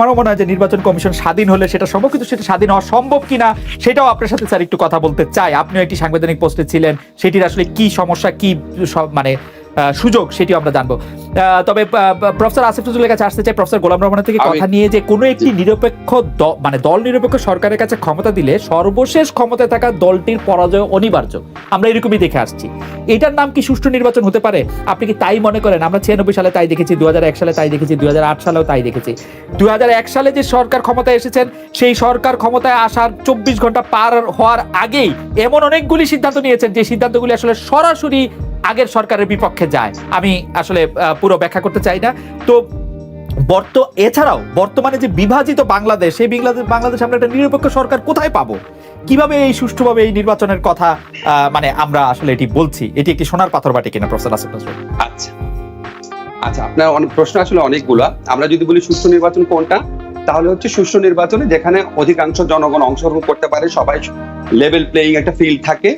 আমারও মনে হয় যে নির্বাচন কমিশন স্বাধীন হলে সেটা সম্ভব, কিন্তু সেটা স্বাধীন হওয়া সম্ভব কিনা, সেটাও আপনার সাথে স্যার একটু কথা বলতে চাই। আপনিও একটি সাংবিধানিক পোস্টে ছিলেন, সেটির আসলে কি সমস্যা, কি মানে সুযোগ সেটিও আমরা জানব। তবে প্রফেসর আসিফ নজরুলের কাছে আসতে চাই। প্রফেসর গোলাম রহমানের থেকে কথা নিয়ে যে কোনো একটি নিরপেক্ষ মানে দল নিরপেক্ষ সরকারের কাছে ক্ষমতা দিলে সর্বশেষ ক্ষমতায় থাকা দলটির পরাজয় অনিবার্য। আমরা এরকমই দেখে আসছি। এটার নাম কি সুষ্ঠু নির্বাচন হতে পারে? আপনি কি তাই মনে করেন? আমরা ছিয়ানব্বই সালে তাই দেখেছি দুই হাজার এক সালে তাই দেখেছি দুই হাজার আট সালেও তাই দেখেছি। দুই হাজার এক সালে যে সরকার ক্ষমতায় এসেছেন সেই সরকার ক্ষমতায় আসার চব্বিশ ঘণ্টা পার হওয়ার আগেই এমন অনেকগুলি সিদ্ধান্ত নিয়েছেন যে সিদ্ধান্তগুলি আসলে সরাসরি আগের সরকারের বিপক্ষে যায়। আমি আসলে পুরো ব্যাখ্যা করতে চাই না। তো বর্ত, এছাড়াও বর্তমানে যে বিভাজিত বাংলাদেশ এই বাংলাদেশ বাংলাদেশ আমরা একটা নিরপেক্ষ সরকার কোথায় পাবো? কীভাবে এই সুষ্ঠুভাবে এই নির্বাচনের কথা মানে আমরা আসলে এটি বলছি? এটি একটি সোনার পাথর বাটি কিনা, প্রফেসর আসিফ নজরুল? আচ্ছা। আচ্ছা আপনার অনেক প্রশ্ন আসলে অনেকগুলা। আমরা যদি বলি সুষ্ঠু নির্বাচন কোনটা, তাহলে হচ্ছে সুষ্ঠু নির্বাচনে যেখানে অধিকাংশ জনগণ অংশগ্রহণ করতে পারে, সবাই লেভেল প্লেয়িং একটা ফিল্ড থাকে।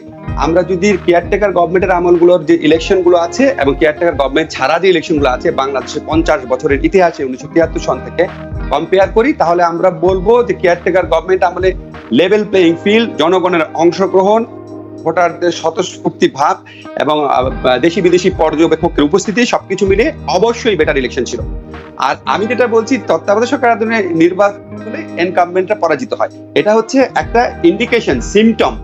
আমরা যদি কেয়ারটেকার গভর্নমেন্টের আমলগুলোর যে ইলেকশনগুলো আছে এবং কেয়ারটেকার গভর্নমেন্ট ছাড়া যে ইলেকশনগুলো আছে বাংলাদেশের পঞ্চাশ বছরের ইতিহাসে উনিশশো তিয়াত্তর সন থেকে কম্পেয়ার করি, তাহলে আমরা বলব যে কেয়ারটেকার গভর্নমেন্ট আমলে লেভেল প্লেয়িং ফিল্ড জনগণের অংশগ্রহণ, ভোটারদের স্বতঃস্ফূর্তি ভাব এবং দেশি বিদেশি পর্যবেক্ষকের উপস্থিতি সবকিছু মিলে অবশ্যই বেটার ইলেকশন ছিল। আর আমি যেটা বলছি, তত্ত্বাবধায়ক সরকার আদলে নির্বাচনে এনকামমেন্টরা পরাজিত হয়। এটা হচ্ছে একটা ইন্ডিকেশন সিমটম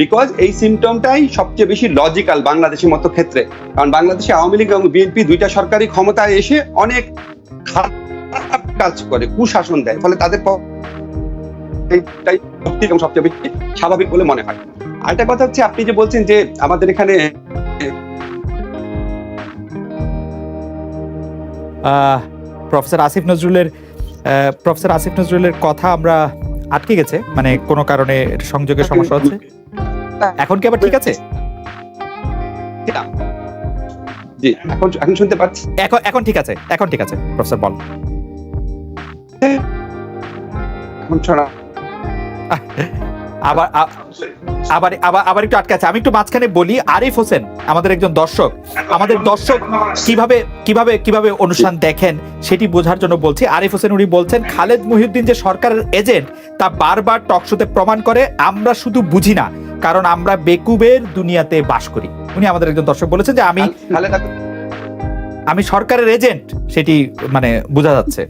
বিকজ এই সিমটমটাই সবচেয়ে বেশি লজিক্যাল বাংলাদেশের মতো ক্ষেত্রে। কারণ বাংলাদেশে আওয়ামী লীগ এবং বিএনপি দুইটা সরকারি ক্ষমতায় এসে অনেক খারাপ কাজ করে কুশাসন দেয়। ফলে তাদের এবং সবচেয়ে বেশি স্বাভাবিক বলে মনে হয়। আরেকটা কথা হচ্ছে আপনি যে বলছেন যে আমাদের এখানে আহ, প্রফেসর আসিফ নজরুলের প্রফেসর আসিফ নজরুলের কথা আমরা আটকে গেছে। মানে কোনো কারণে সংযোগের সমস্যা হচ্ছে। এখন কি আবার ঠিক আছে? জি। এখন এখন শুনতে পাচ্ছি। এখন এখন ঠিক আছে এখন ঠিক আছে প্রফেসর বল। এখন শোনা আবার আবার আবার আবার একটু আটকে আছে। আমি একটু মাঝখানে বলি আরিফ হোসেন আমাদের একজন দর্শক আমাদের দর্শক কীভাবে কীভাবে কীভাবে অনুষ্ঠান দেখেন সেটি বোঝার জন্য বলছি। আরিফ হোসেন উনি বলছেন খালেদ মহিউদ্দিন যে সরকারের এজেন্ট তা বারবার টকশোতে প্রমাণ করে আমরা শুধু বুঝি না। কারণ আমরা বেকুবের দুনিয়াতে বাস করি। উনি আমাদের একজন দর্শক বলেছেন যে আমি আমি সরকারের এজেন্ট সেটি মানে বোঝা যাচ্ছে।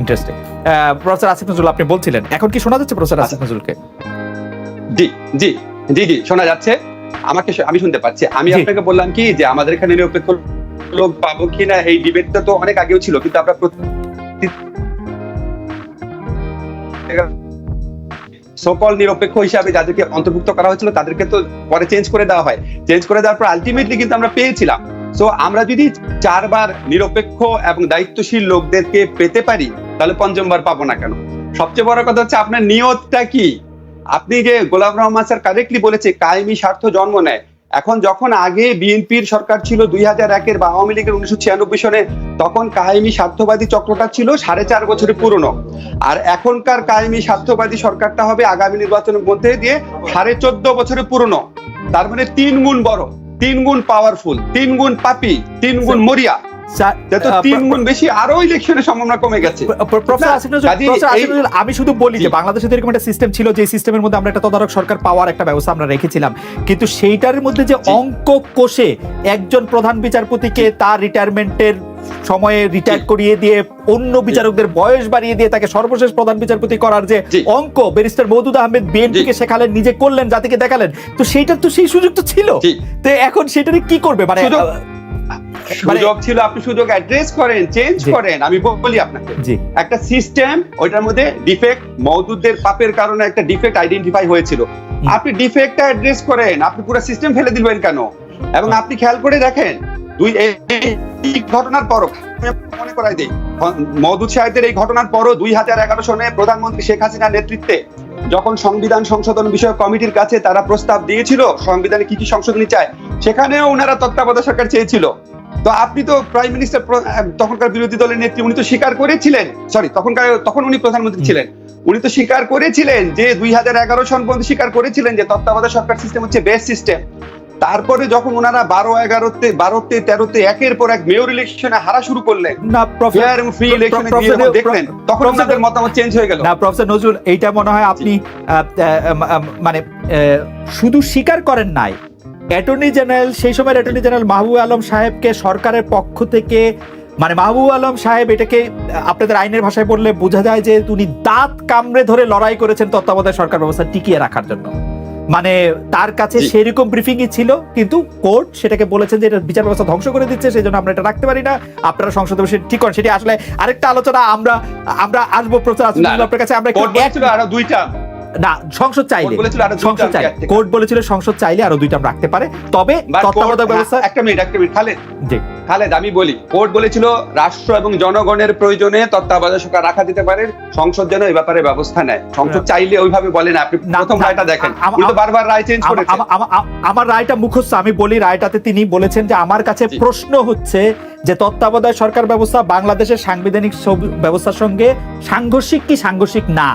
ইন্টারেস্টিং প্রফেসর আসিফ নজরুল আপনি বলছিলেন। এখন কি শোনা যাচ্ছে প্রফেসর আসিফ নজরুলকে? জি জি জি জি শোনা যাচ্ছে। আমাকে আমি শুনতে পাচ্ছি। আমি আপনাকে বললাম কি যে আমাদের এখানে নিরপেক্ষ লোক পাবো কিনা এই ডিবেটটা তো অনেক আগেও ছিল কিন্তু আমরা সকল নিরপেক্ষ হিসাবে যাদেরকে অন্তর্ভুক্ত করা হয়েছিল, তাদেরকে তো পরে চেঞ্জ করে দেওয়া হয়। চেঞ্জ করে দেওয়ার পর আলটিমেটলি কিন্তু আমরা পেয়েছিলাম। সো আমরা যদি চারবার নিরপেক্ষ এবং দায়িত্বশীল লোকদেরকে পেতে পারি, তাহলে পঞ্চমবার পাবো না কেন? সবচেয়ে বড় কথা হচ্ছে আপনার নিয়তটা কি? আপনি যে গোলাম রহমান স্যার কারেক্টলি বলেছে, কায়েমি স্বার্থ জন্ম নেয়। এখন যখন আগে বিএনপির সরকার ছিল দুই হাজার একের বা আওয়ামী লীগের উনিশশো ছিয়ানব্বই সনে, তখন কাহিমি স্বার্থবাদী চক্রটা ছিল সাড়ে চার বছরের পুরনো। আর এখনকার কাহিমি স্বার্থবাদী সরকারটা হবে আগামী নির্বাচনের মধ্যে দিয়ে সাড়ে চোদ্দ বছরের পুরনো। তার মানে তিন গুণ বড়, তিন গুণ পাওয়ারফুল তিন গুণ পাপি, তিন গুণ মরিয়া। আমি শুধু বলি যে বাংলাদেশের বাংলাদেশে এরকম একটা সিস্টেম ছিল যে সিস্টেমের মধ্যে আমরা একটা তদারক সরকার পাওয়ার একটা ব্যবস্থা আমরা রেখেছিলাম। কিন্তু সেইটার মধ্যে যে অঙ্ক কোষে একজন প্রধান বিচারপতিকে তার রিটায়ারমেন্টের সময়ে রিটায়ার করিয়ে দিয়ে অন্য বিচারকদের বয়স বাড়িয়ে দিয়ে তাকে সর্বশেষ প্রধান বিচারপতি করার যে অঙ্ক ব্যারিস্টার মওদুদ আহমেদ বিএনপিকে শেখালেন নিজে করলেন জাতিকে দেখালেন তো সেইটার তো সেই সুযোগ তো ছিল। তো এখন সেটারে কি করবে? মানে সুযোগ- মানে- সুযোগ ছিল আপনি সুযোগ অ্যাড্রেস করেন চেঞ্জ করেন আমি বলি আপনাকে। একটা সিস্টেম ওইটার মধ্যে ডিফেক্ট মওদুদের পাপের কারণে একটা ডিফেক্ট আইডেন্টিফাই হয়েছিল। আপনি ডিফেক্টটা অ্যাড্রেস করেন আপনি পুরো সিস্টেম ফেলে দিবেন কেন? এবং আপনি খেয়াল করে দেখেন দুই এই ঘটনার পরও মনে করাই এই ঘটনার পরও দুই হাজার এগারো সনে প্রধানমন্ত্রী শেখ হাসিনার নেতৃত্বে যখন সংবিধান সংশোধন বিষয়ক কমিটির কাছে তারা প্রস্তাব দিয়েছিল, সংবিধানে কি কি সংশোধনী চায়, সেখানেও ওনারা তত্ত্বাবধায়ক সরকার চেয়েছিল। তো আপনি তো প্রাইম মিনিস্টার তখনকার বিরোধী দলের নেত্রী, উনি তো স্বীকার করেছিলেন, সরি, তখনকার, তখন উনি প্রধানমন্ত্রী ছিলেন। উনি তো স্বীকার করেছিলেন যে দুই হাজার এগারো সন পর্যন্ত স্বীকার করেছিলেন যে তত্ত্বাবধায়ক সরকার সিস্টেম হচ্ছে বেস্ট সিস্টেম তারপরে যখন ওনারা বারো এগারোতে বারোতে তেরোতে একের পর এক মেয়র ইলেকশনে হারা শুরু করলেন না ফেয়ার ফ্রি ইলেকশনে দেখলেন তখন ওনাদের মতামত চেঞ্জ হয়ে গেল। না প্রফেসর নজরুল এইটা মনে হয় আপনি মানে শুধু স্বীকার করেন নাই। অ্যাটর্নি জেনারেল সেই সময় অ্যাটর্নি জেনারেল মাহবুব আলম সাহেবকে সরকারের পক্ষ থেকে মানে মাহবুব আলম সাহেব এটাকে আপনাদের আইনের ভাষায় বললে বোঝা যায় যে উনি দাঁত কামড়ে ধরে লড়াই করেছেন তত্ত্বাবধায়ক সরকার ব্যবস্থা টিকিয়ে রাখার জন্য। মানে তার কাছে। সেরকম ব্রিফিংই ছিল কিন্তু কোর্ট সেটাকে বলেছেন যে এটা বিচার ব্যবস্থা ধ্বংস করে দিচ্ছে সেই জন্য আমরা এটা রাখতে পারি না। আপনারা সংসদে বসে ঠিক করেন সেটি আসলে আরেকটা আলোচনা আমরা আমরা আসব প্রচার আসব। আপনার কাছে আমরা আরও দুইটা। না সংসদ চাইলে কোর্ট বলেছিল আরও সংসদ চাইলে কোর্ট বলেছিল সংসদ চাইলে আরও দুইটা রাখতে পারে। তবে তত্ত্বাবধায়ক ব্যবস্থা একটা মিনিট একটা মিনিট খালেদ। জি। খালেদ আমি বলি কোর্ট বলেছিল রাষ্ট্র এবং জনগণের প্রয়োজনে তত্ত্বাবধায়ক সরকার রাখা দিতে পারে সংসদ যেন এই ব্যাপারে ব্যবস্থা নেয়। সংসদ চাইলে ওইভাবে বলে না আপনি প্রথম রায়টা দেখেন। আম- উনি তো আম- বারবার রায় চেঞ্জ আমা- আমার রায়টা মুখস্থ আমি বলি রায়টাতে তিনি বলেছেন যে আমার কাছে প্রশ্ন হচ্ছে যে তত্ত্বাবধায়ক সরকার ব্যবস্থা বাংলাদেশের সাংবিধানিক ব্যবস্থার সঙ্গে সাংঘর্ষিক কি সাংঘর্ষিক না?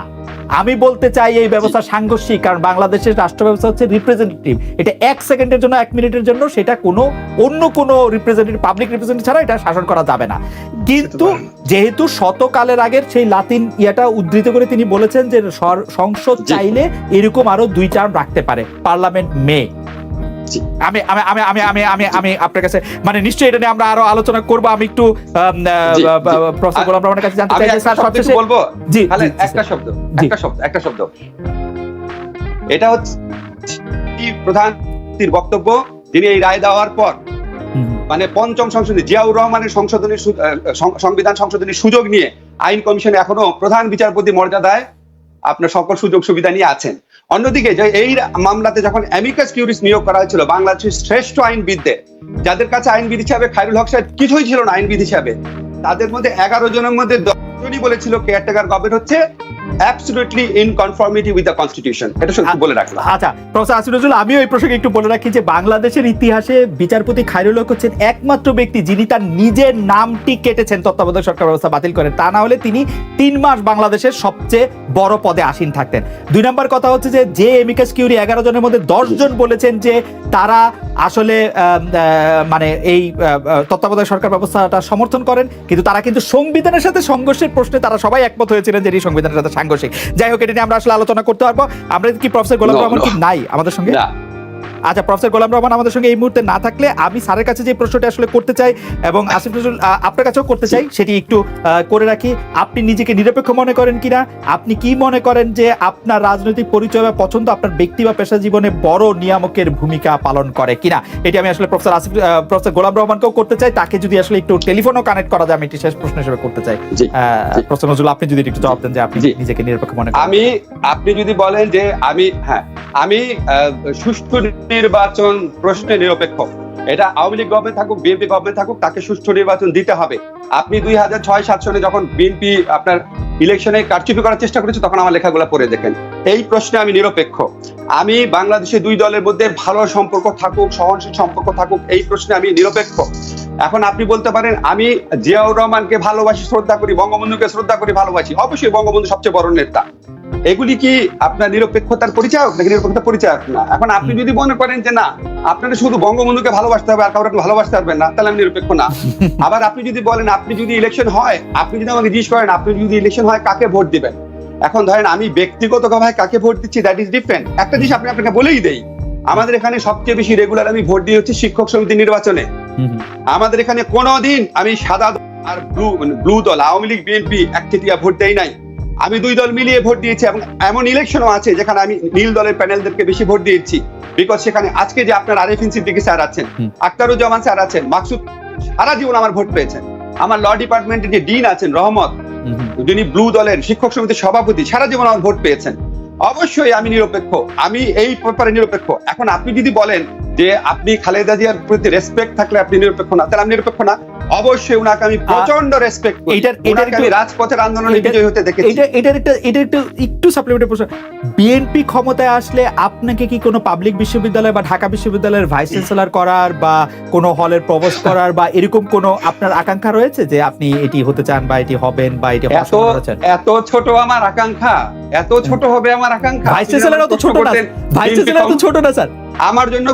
আমি বলতে চাই এই ব্যবস্থা সাংঘর্ষিক কারণ বাংলাদেশের রাষ্ট্র ব্যবস্থা হচ্ছে রিপ্রেজেন্টেটিভ এটা এক সেকেন্ডের জন্য এক মিনিটের জন্য সেটা কোনো অন্য কোনো রিপ্রেজেন্টেটিভ পাবলিক রিপ্রেজেন্টেটিভ ছাড়া এটা শাসন করা যাবে না। কিন্তু যেহেতু শতকালের আগের সেই লাতিন ইয়াটা উদ্ধৃত করে তিনি বলেছেন যে সংসদ চাইলে এরকম আরও দুই টার্ম রাখতে পারে পার্লামেন্ট মে। আমি আমি আমি আমি আমি আমি আমি আপনার কাছে মানে নিশ্চয়ই এটা নিয়ে আমরা আরও আলোচনা করব আমি একটু। প্রফেসর গোলাম রহমানের কাছে জানতে চাই স্যার সবশেষে বলব? জি একটা শব্দ। একটা শব্দ একটা শব্দ। এটা হচ্ছে প্রধানমন্ত্রীর বক্তব্য যিনি এই রায় দেওয়ার পর মানে পঞ্চম সংশোধনী জিয়াউর রহমানের সংশোধনী সংবিধান সংশোধনীর সুযোগ নিয়ে আইন কমিশনে এখনও প্রধান বিচারপতি মর্যাদায় আপনার সকল সুযোগ সুবিধা নিয়ে আছেন। অন্যদিকে যে এই মামলাতে যখন অ্যামিকাস কিউরিস নিয়োগ করা হয়েছিল, বাংলাদেশের শ্রেষ্ঠ আইনবিদদের, যাদের কাছে আইনবিদ হিসাবে খাইরুল হক সাহেব কিছুই ছিল না, আইনবিদ হিসাবে, তাদের মধ্যে এগারো জনের মধ্যে দশজনই বলেছিল কেয়ারটেকার গভর্নমেন্ট হচ্ছে absolutely in conformity with the constitution এটা শুধু বলে রাখলাম। আচ্ছা প্রফেসর আসিরুজুল আমিও এই প্রসঙ্গে একটু বলে রাখি যে বাংলাদেশের ইতিহাসে বিচারপতি খায়রুল হক হচ্ছেন একমাত্র ব্যক্তি যিনি তার নিজের নামটি কেটেছেন তত্ত্বাবধায়ক সরকার ব্যবস্থা বাতিল করেন। তা না হলে তিনি তিন মাস বাংলাদেশের সবচেয়ে বড় পদে আসীন থাকতেন। দুই নম্বর কথা হচ্ছে যে যে এমিকাস কিউরি এগারো জনের মধ্যে জন বলেছেন যে তারা আসলে মানে এই তত্ত্বাবধায়ক সরকার ব্যবস্থাটা সমর্থন করেন। কিন্তু তারা কিন্তু সংবিধানের সাথে সংঘর্ষের প্রশ্নে তারা সবাই একমত হয়েছিলেন যে এই সংবিধানের সাথে সাংঘর্ষিক। যাই হোক এটা নিয়ে আমরা আসলে আলোচনা করতে পারব। আমরা কি প্রফেসর গোলাম রহমান কি? নাই আমাদের সঙ্গে? আচ্ছা প্রফেসর গোলাম রহমান আমাদের সঙ্গে এই মুহূর্তে না থাকলে আমি স্যারের কাছে যে প্রশ্নটা আসলে করতে চাই এবং আসিফ নজরুল আপনার কাছেও করতে চাই সেটি একটু করে রাখি। আপনি নিজেকে নিরপেক্ষ মনে করেন কিনা? আপনি কি মনে করেন যে আপনার রাজনৈতিক পরিচয় বা পছন্দ আপনার ব্যক্তি বা পেশা জীবনে বড় নিয়ামকের ভূমিকা পালন করে কিনা? এটি আমি আসলে প্রফেসর আসিফ প্রফেসর গোলাম রহমানকেও করতে চাই। তাকে যদি আসলে একটু টেলিফোনও কানেক্ট করা যায় আমি এটি শেষ প্রশ্ন হিসেবে করতে চাই। প্রফেসর নজরুল আপনি যদি একটু জবাব দেন যে আপনি নিজেকে নিরপেক্ষ মনে করেন। আমি আপনি যদি বলেন যে আমি হ্যাঁ আমি সুষ্ঠু নির্বাচন প্রশ্নে নিরপেক্ষ। এটা আওয়ামী লীগ গভর্নমেন্ট থাকুক বিএনপি গভর্নমেন্ট থাকুক, তাকে সুষ্ঠু নির্বাচন দিতে হবে। আপনি দুই হাজার ছয়, সাত সনে যখন বিএনপি আপনার ইলেকশনে কারচুপি করার চেষ্টা করেছে, তখন আমার লেখাগুলো পড়ে দেখেন। এই প্রশ্নে আমি নিরপেক্ষ। আমি বাংলাদেশে দুই দলের মধ্যে ভালো সম্পর্ক থাকুক, সহনশীল সম্পর্ক থাকুক, এই প্রশ্নে আমি নিরপেক্ষ। এখন আপনি বলতে পারেন, আমি জিয়াউর রহমানকে ভালোবাসি, শ্রদ্ধা করি, বঙ্গবন্ধুকে শ্রদ্ধা করি, ভালোবাসি। অবশ্যই বঙ্গবন্ধু সবচেয়ে বড় নেতা। এগুলি কি আপনার নিরপেক্ষতার পরিচয় নাকি নিরপেক্ষতার পরিচয় না। এখন আপনি যদি মনে করেন যে না আপনারা শুধু বঙ্গবন্ধুকে ভালোবাসতে হবে আর কাউকে ভালোবাসতে পারবেন না তাহলে আমি নিরপেক্ষ না। আবার আপনি যদি বলেন আপনি যদি ইলেকশন হয় আপনি যদি আমাকে জিজ্ঞেস করেন আপনি যদি ইলেকশন হয় কাকে ভোট দিবেন? এখন ধরেন আমি ব্যক্তিগত ব্যক্তিগতভাবে কাকে ভোট দিচ্ছি দ্যাট ইজ ডিফারেন্ট একটা জিনিস আপনি আপনাকে বলেই দেই আমাদের এখানে সবচেয়ে বেশি রেগুলার আমি ভোট দিয়ে হচ্ছে শিক্ষক সমিতি নির্বাচনে। আমাদের এখানে কোনোদিন আমি সাদা আর ব্লু ব্লু দল আওয়ামী লীগ বিএনপি একচেটিয়া ভোট দেই নাই। আমি দুই দল মিলিয়ে ভোট দিয়েছি এবং এমন ইলেকশনও আছে যেখানে আমি নীল দলের প্যানেলদেরকে বেশি ভোট দিয়েছি বিকজ সেখানে আজকে যে আপনার আরিফিন সিদ্দিকি স্যার আছেন। আক্তারুজ্জামান স্যার আছেন মাকসুদ সারা জীবন আমার ভোট পেয়েছেন আমার ল ডিপার্টমেন্টের যে ডিন আছেন রহমত হুম, হুম। যিনি ব্লু দলের শিক্ষক সমিতির সভাপতি সারা জীবন আমার ভোট পেয়েছেন অবশ্যই আমি নিরপেক্ষ আমি এই ব্যাপারে নিরপেক্ষ এখন আপনি যদি বলেন যে আপনি খালেদা জিয়ার প্রতি রেসপেক্ট থাকলে আপনি নিরপেক্ষ না। তাহলে আমি নিরপেক্ষ না। অবশ্যই উনাকে আমি প্রচণ্ড রেসপেক্ট করি। এইটার উনাকে আমি রাজপথের আন্দোলনে বিজয়ী হতে দেখেছি। এটা এটার একটা এটা একটু একটু সাপ্লিমেন্টারি প্রশ্ন। বিএনপি ক্ষমতায় আসলে আপনাকে কি কোনো পাবলিক বিশ্ববিদ্যালয় বা ঢাকা বিশ্ববিদ্যালয়ের ভাইস চ্যান্সেলর করার বা কোনো হলের প্রবেশ করার বা এরকম কোনো আপনার আকাঙ্ক্ষা রয়েছে যে আপনি এটি হতে চান বা এটি হবেন বা এটি এত এত ছোট আমার আকাঙ্ক্ষা। এত ছোট হবে আমার আকাঙ্ক্ষা। ভাইস চ্যান্সেলর তো ছোট না ভাইস চ্যান্সেলর তো ছোট না স্যার আমার জন্য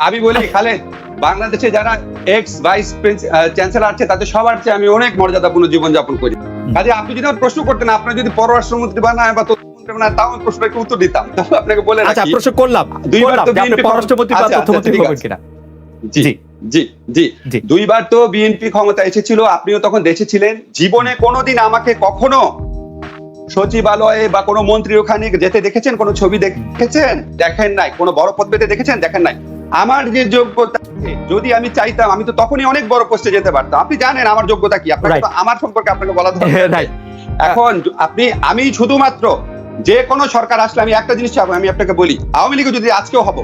আমি বলি খালেদ বাংলাদেশে যারা এক্স ভাইস চ্যান্সেলর আছে তাদের সবার চেয়ে আমি অনেক মর্যাদাপূর্ণ জীবন যাপন করি কাজে আপনি যদি প্রশ্ন করতেন আপনার যদি পররাষ্ট্রমন্ত্রী বানায় বা তাও আমি প্রশ্নের উত্তর দিতাম। আপনাকে বলে আচ্ছা প্রশ্ন করলাম। দুইবার তো পররাষ্ট্রমন্ত্রী বা আচ্ছা, আচ্ছা, তথ্যমন্ত্রী হবেন কিনা। জি জি। জি। দুইবার তো বিএনপি ক্ষমতা এসেছিল আপনিও তখন দেশে ছিলেন। জীবনে কোনোদিন আমাকে কখনো সচিবালয়ে বা কোনো মন্ত্রী ওখানে যেতে দেখেছেন? কোনো ছবি দেখেছেন? দেখেন নাই। কোনো বড় পদ পেতে দেখেছেন? দেখেন নাই। আমার যে যোগ্যতা যদি আমি চাইতাম আমি তো তখনই অনেক বড় পোস্টে যেতে পারতাম। আপনি জানেন আমার যোগ্যতা কি? আপনাকে আমার সম্পর্কে আপনাকে বলা দরকার এখন আপনি আমি শুধুমাত্র যে কোনো সরকার আসলে আমি একটা জিনিস চাবো আমি আপনাকে বলি আওয়ামী লীগে যদি আজকেও হব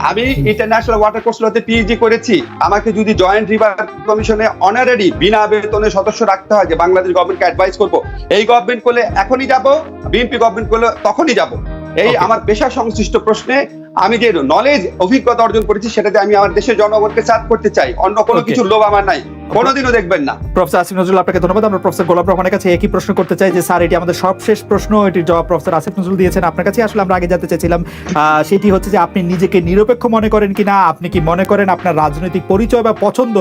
আমি ইন্টারন্যাশনাল ওয়াটার কোর্সগুলোতে পিএইচডি করেছি আমাকে যদি জয়েন্ট রিভার কমিশনে অনারারি বিনা বেতনে সদস্য রাখতে হয় যে বাংলাদেশ গভর্নমেন্টকে অ্যাডভাইস করব এই গভর্নমেন্ট করলে এখনই যাব বিএনপি গভর্নমেন্ট করলে তখনই যাব। এই আমার পেশা সংশ্লিষ্ট প্রশ্নে আমি যে নলেজ অভিজ্ঞতা অর্জন করেছি সেটাতে আমি আমার দেশের জনগণকে সার্ভ করতে চাই। অন্য কোনো কিছু লোভ আমার নাই। কোনোদিনও দেখবেন না। প্রফেসর আসিফ নজরুল আপনাকে ধন্যবাদ। আমরা প্রফেসর গোলাপ রহমানের কাছে একই প্রশ্ন করতে চাই যে স্যার এটি আমাদের সবশেষ প্রশ্ন। এটির জবাব প্রফেসর আসিফ নজরুল দিয়েছেন আপনার কাছে। আসলে আমরা আগে জানতে চাইছিলাম আহ, সেটি হচ্ছে যে আপনি নিজেকে নিরপেক্ষ মনে করেন কিনা? আপনি কি মনে করেন আপনার রাজনৈতিক পরিচয় বা পছন্দ